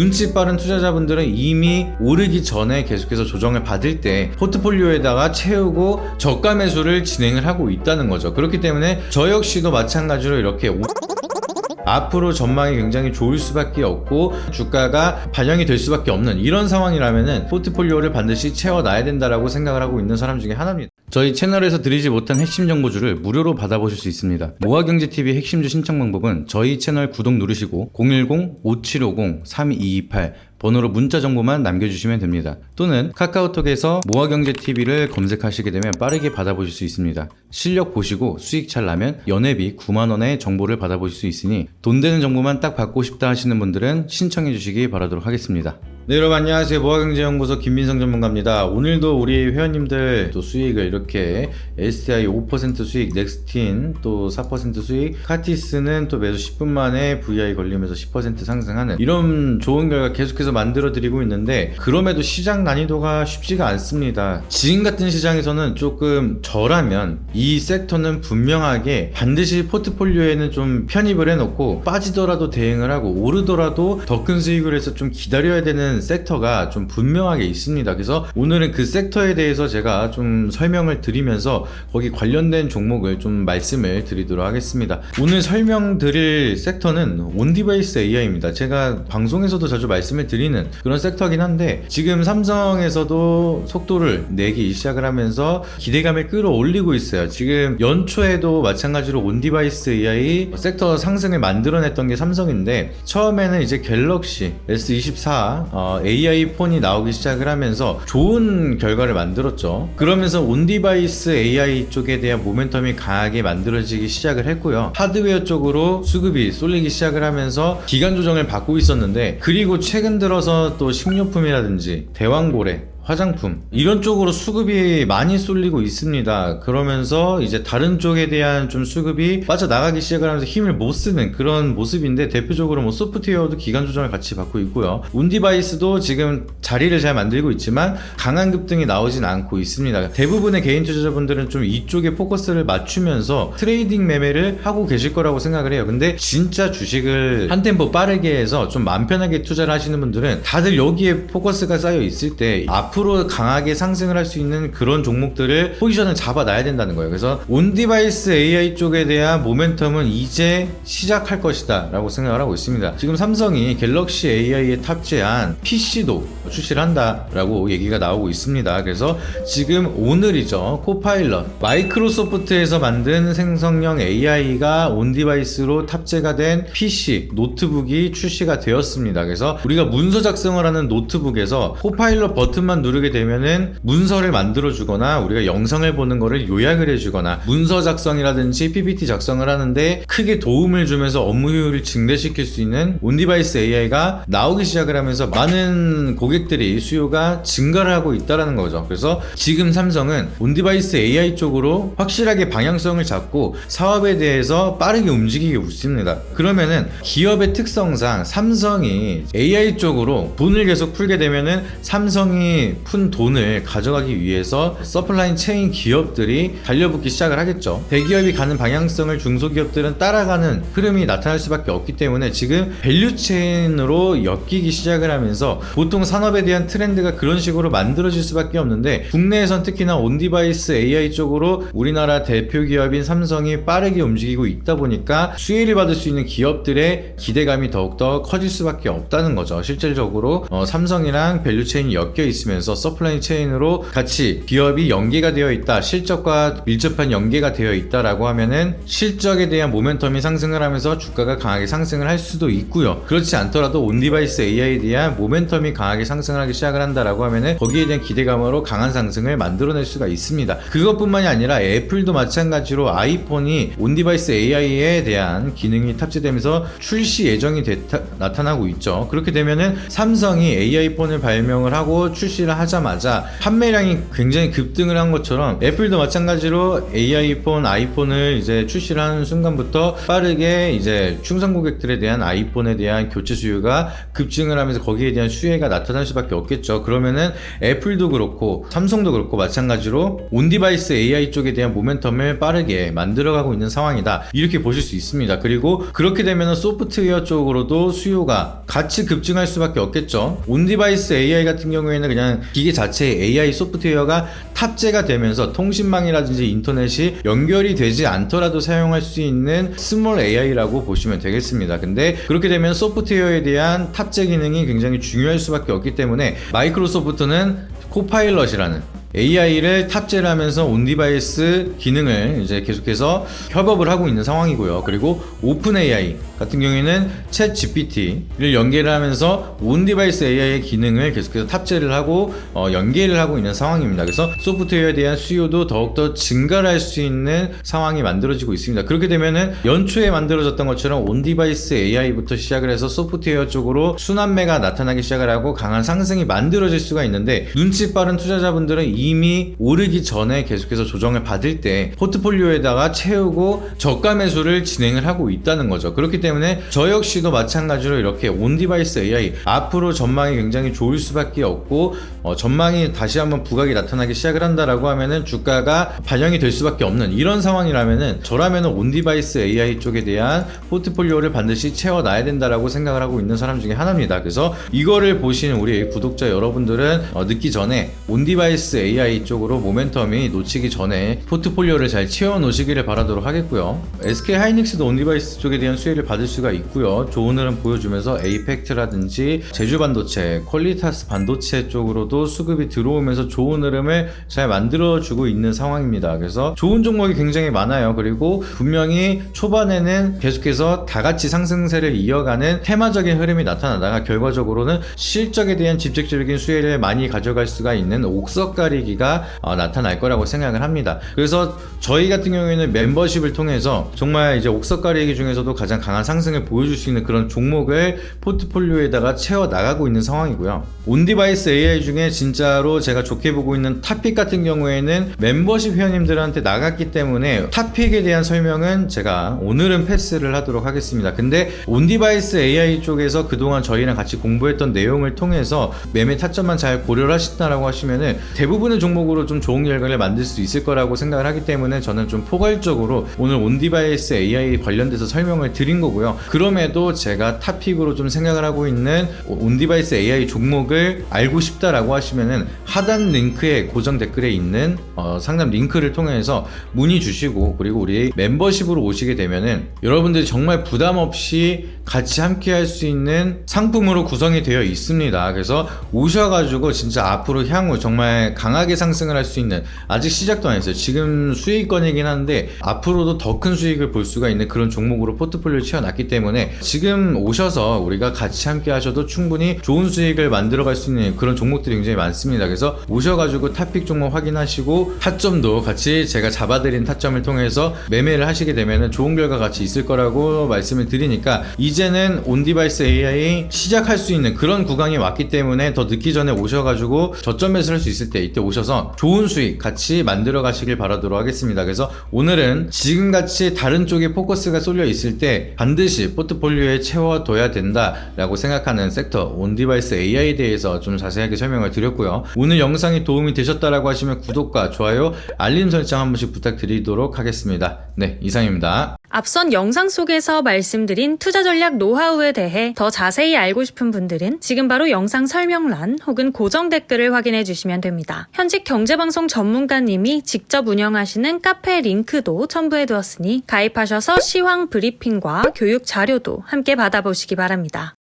눈치 빠른 투자자분들은 이미 오르기 전에 계속해서 조정을 받을 때 포트폴리오에다가 채우고 저가 매수를 진행을 하고 있다는 거죠. 그렇기 때문에 저 역시도 마찬가지로 이렇게 오- 앞으로 전망이 굉장히 좋을 수밖에 없고 주가가 반영이 될 수밖에 없는 이런 상황이라면은 포트폴리오를 반드시 채워놔야 된다라고 생각을 하고 있는 사람 중에 하나입니다. 저희 채널에서 드리지 못한 핵심 정보주를 무료로 받아보실 수 있습니다. 모아경제TV 핵심주 신청 방법은 저희 채널 구독 누르시고 010-5750-3228 번호로 문자 정보만 남겨주시면 됩니다. 또는 카카오톡에서 모아경제TV를 검색하시게 되면 빠르게 받아보실 수 있습니다. 실력 보시고 수익 잘 나면 연회비 9만원의 정보를 받아보실 수 있으니 돈 되는 정보만 딱 받고 싶다 하시는 분들은 신청해 주시기 바라도록 하겠습니다. 네 여러분 안녕하세요. 모아경제연구소 김민성 전문가입니다. 오늘도 우리 회원님들 또 수익을 이렇게 STI 5% 수익 넥스틴 또 4% 수익 카티스는 또 매수 10분 만에 VI 걸리면서 10% 상승하는 이런 좋은 결과 계속해서 만들어 드리고 있는데 그럼에도 시장 난이도가 쉽지가 않습니다. 지금 같은 시장에서는 조금 저라면 이 섹터는 분명하게 반드시 포트폴리오에는 좀 편입을 해놓고 빠지더라도 대응을 하고 오르더라도 더 큰 수익을 해서 좀 기다려야 되는 섹터가 좀 분명하게 있습니다. 그래서 오늘은 그 섹터에 대해서 제가 좀 설명을 드리면서 거기 관련된 종목을 좀 말씀을 드리도록 하겠습니다. 오늘 설명드릴 섹터는 온디바이스 AI입니다. 제가 방송에서도 자주 말씀을 드리는 그런 섹터긴 한데 지금 삼성에서도 속도를 내기 시작을 하면서 기대감을 끌어올리고 있어요. 지금 연초에도 마찬가지로 온디바이스 AI 섹터 상승을 만들어냈던 게 삼성인데 처음에는 이제 갤럭시 S24 어, AI 폰이 나오기 시작을 하면서 좋은 결과를 만들었죠. 그러면서 온 디바이스 AI 쪽에 대한 모멘텀이 강하게 만들어지기 시작을 했고요. 하드웨어 쪽으로 수급이 쏠리기 시작을 하면서 기간 조정을 받고 있었는데 그리고 최근 들어서 또 식료품이라든지 대왕고래 화장품 이런 쪽으로 수급이 많이 쏠리고 있습니다. 그러면서 이제 다른 쪽에 대한 좀 수급이 빠져나가기 시작을 하면서 힘을 못 쓰는 그런 모습인데 대표적으로 뭐 소프트웨어도 기간 조정을 같이 받고 있고요. 운디바이스도 지금 자리를 잘 만들고 있지만 강한 급등이 나오진 않고 있습니다. 대부분의 개인 투자자분들은 좀 이쪽에 포커스를 맞추면서 트레이딩 매매를 하고 계실 거라고 생각을 해요. 근데 진짜 주식을 한 템포 빠르게 해서 좀 마음 편하게 투자를 하시는 분들은 다들 여기에 포커스가 쌓여 있을 때 앞으로 강하게 상승을 할 수 있는 그런 종목들을 포지션을 잡아놔야 된다는 거예요. 그래서 온 디바이스 AI 쪽에 대한 모멘텀은 이제 시작할 것이다 라고 생각을 하고 있습니다. 지금 삼성이 갤럭시 AI에 탑재한 PC도 출시를 한다라고 얘기가 나오고 있습니다. 그래서 지금 오늘이죠. 코파일럿 마이크로소프트에서 만든 생성형 AI가 온 디바이스로 탑재가 된 PC 노트북이 출시가 되었습니다. 그래서 우리가 문서 작성을 하는 노트북에서 코파일럿 버튼만 누르게 되면은 문서를 만들어 주거나 우리가 영상을 보는 거를 요약을 해 주거나 문서 작성이라든지 PPT 작성을 하는데 크게 도움을 주면서 업무 효율을 증대시킬 수 있는 온 디바이스 AI가 나오기 시작을 하면서 많은 고객 들이 수요가 증가를 하고 있다라는 거죠. 그래서 지금 삼성은 온디바이스 AI 쪽으로 확실하게 방향성을 잡고 사업에 대해서 빠르게 움직이고 있습니다. 그러면은 기업의 특성상 삼성이 AI 쪽으로 돈을 계속 풀게 되면은 삼성이 푼 돈을 가져가기 위해서 서플라인 체인 기업들이 달려붙기 시작을 하겠죠. 대기업이 가는 방향성을 중소기업들은 따라가는 흐름이 나타날 수밖에 없기 때문에 지금 밸류 체인으로 엮이기 시작을 하면서 보통 산업 에 대한 트렌드가 그런 식으로 만들어질 수밖에 없는데 국내에선 특히나 온디바이스 AI 쪽으로 우리나라 대표 기업인 삼성이 빠르게 움직이고 있다 보니까 수혜를 받을 수 있는 기업들의 기대감이 더욱더 커질 수밖에 없다는 거죠. 실질적으로 어, 삼성이랑 밸류 체인이 엮여 있으면서 서플라이 체인으로 같이 기업이 연계가 되어 있다. 실적과 밀접한 연계가 되어 있다라고 하면은 실적에 대한 모멘텀이 상승을 하면서 주가가 강하게 상승을 할 수도 있고요. 그렇지 않더라도 온디바이스 AI에 대한 모멘텀이 강하게 상승 을 하기 시작을 한다라고 하면은 거기에 대한 기대감으로 강한 상승을 만들어낼 수가 있습니다. 그것뿐만이 아니라 애플도 마찬가지로 아이폰이 온디바이스 AI에 대한 기능이 탑재되면서 출시 예정이 됐다- 나타나고 있죠. 그렇게 되면은 삼성이 AI 폰을 발명을 하고 출시를 하자마자 판매량이 굉장히 급등을 한 것처럼 애플도 마찬가지로 AI 폰, 아이폰을 이제 출시를 하는 순간부터 빠르게 이제 충성 고객들에 대한 아이폰에 대한 교체 수요가 급증을 하면서 거기에 대한 수혜가 나타날 수밖에 없겠죠. 그러면은 애플도 그렇고 삼성도 그렇고 마찬가지로 온디바이스 AI 쪽에 대한 모멘텀을 빠르게 만들어가고 있는 상황이다. 이렇게 보실 수 있습니다. 그리고 그렇게 되면 소프트웨어 쪽으로도 수요가 같이 급증할 수밖에 없겠죠. 온디바이스 AI 같은 경우에는 그냥 기계 자체의 AI 소프트웨어가 탑재가 되면서 통신망이라든지 인터넷이 연결이 되지 않더라도 사용할 수 있는 스몰 AI라고 보시면 되겠습니다. 근데 그렇게 되면 소프트웨어에 대한 탑재 기능이 굉장히 중요할 수밖에 없기 때문에 마이크로소프트는 코파일럿이라는 AI를 탑재를 하면서 온디바이스 기능을 이제 계속해서 협업을 하고 있는 상황이고요. 그리고 오픈 AI 같은 경우에는 챗 GPT를 연계를 하면서 온디바이스 AI의 기능을 계속해서 탑재를 하고 어, 연계를 하고 있는 상황입니다. 그래서 소프트웨어에 대한 수요도 더욱더 증가를 할수 있는 상황이 만들어지고 있습니다. 그렇게 되면은 연초에 만들어졌던 것처럼 온디바이스 AI부터 시작을 해서 소프트웨어 쪽으로 순환매가 나타나기 시작을 하고 강한 상승이 만들어질 수가 있는데 눈치 빠른 투자자분들은 이미 오르기 전에 계속해서 조정을 받을 때 포트폴리오에다가 채우고 저가 매수를 진행을 하고 있다는 거죠. 그렇기 때문에 저 역시도 마찬가지로 이렇게 온 디바이스 AI 앞으로 전망이 굉장히 좋을 수밖에 없고 어, 전망이 다시 한번 부각이 나타나기 시작을 한다라고 하면은 주가가 반영이 될 수밖에 없는 이런 상황이라면은 저라면은 온 디바이스 AI 쪽에 대한 포트폴리오를 반드시 채워 놔야 된다라고 생각을 하고 있는 사람 중에 하나입니다. 그래서 이거를 보시는 우리 구독자 여러분들은 어, 늦기 전에 온 디바이스 AI 쪽으로 모멘텀이 놓치기 전에 포트폴리오를 잘 채워 놓으시기를 바라도록 하겠고요. SK 하이닉스도 온디바이스 쪽에 대한 수혜를 받을 수가 있고요. 좋은 흐름 보여주면서 에이펙트라든지 제주 반도체, 퀄리타스 반도체 쪽으로도 수급이 들어오면서 좋은 흐름을 잘 만들어주고 있는 상황입니다. 그래서 좋은 종목이 굉장히 많아요. 그리고 분명히 초반에는 계속해서 다 같이 상승세를 이어가는 테마적인 흐름이 나타나다가 결과적으로는 실적에 대한 직접적인 수혜를 많이 가져갈 수가 있는 옥석 가리 기가 어, 나타날 거라고 생각을 합니다. 그래서 저희 같은 경우에는 멤버십을 통해서 정말 이제 옥석 가리기 중에서도 가장 강한 상승을 보여줄 수 있는 그런 종목을 포트폴리오에다가 채워 나가고 있는 상황이고요. 온디바이스 AI 중에 진짜로 제가 좋게 보고 있는 탑픽 같은 경우에는 멤버십 회원님들한테 나갔기 때문에 탑픽에 대한 설명은 제가 오늘은 패스를 하도록 하겠습니다. 근데 온디바이스 AI 쪽에서 그동안 저희랑 같이 공부했던 내용을 통해서 매매 타점만 잘 고려를 하신다라고 하시면은 대부분 의 종목으로 좀 좋은 결과를 만들 수 있을 거라고 생각을 하기 때문에 저는 좀 포괄적으로 오늘 온디바이스 AI 관련돼서 설명을 드린 거고요. 그럼에도 제가 탑픽으로 좀 생각을 하고 있는 온디바이스 AI 종목을 알고 싶다라고 하시면은 하단 링크에 고정 댓글에 있는 어, 상담 링크를 통해서 문의 주시고 그리고 우리 멤버십으로 오시게 되면은 여러분들이 정말 부담 없이 같이 함께 할 수 있는 상품으로 구성이 되어 있습니다. 그래서 오셔가지고 진짜 앞으로 향후 정말 강 하게 상승을 할 수 있는 아직 시작도 안 했어요. 지금 수익권이긴 한데 앞으로도 더 큰 수익을 볼 수가 있는 그런 종목으로 포트폴리오를 채워놨기 때문에 지금 오셔서 우리가 같이 함께 하셔도 충분히 좋은 수익을 만들어갈 수 있는 그런 종목들이 굉장히 많습니다. 그래서 오셔가지고 탑픽 종목 확인하시고 타점도 같이 제가 잡아드린 타점을 통해서 매매를 하시게 되면 좋은 결과 같이 있을 거라고 말씀을 드리니까 이제는 온디바이스 AI 시작할 수 있는 그런 구간이 왔기 때문에 더 늦기 전에 오셔가지고 저점 매수를 할수 있을 때 이때 오셔서 좋은 수익 같이 만들어 가시길 바라도록 하겠습니다. 그래서 오늘은 지금같이 다른 쪽에 포커스가 쏠려 있을 때 반드시 포트폴리오에 채워둬야 된다라고 생각하는 섹터 온디바이스 AI에 대해서 좀 자세하게 설명을 드렸고요. 오늘 영상이 도움이 되셨다라고 하시면 구독과 좋아요, 알림 설정 한 번씩 부탁드리도록 하겠습니다. 네, 이상입니다. 앞선 영상 속에서 말씀드린 투자 전략 노하우에 대해 더 자세히 알고 싶은 분들은 지금 바로 영상 설명란 혹은 고정 댓글을 확인해 주시면 됩니다. 현직 경제방송 전문가님이 직접 운영하시는 카페 링크도 첨부해 두었으니 가입하셔서 시황 브리핑과 교육 자료도 함께 받아보시기 바랍니다.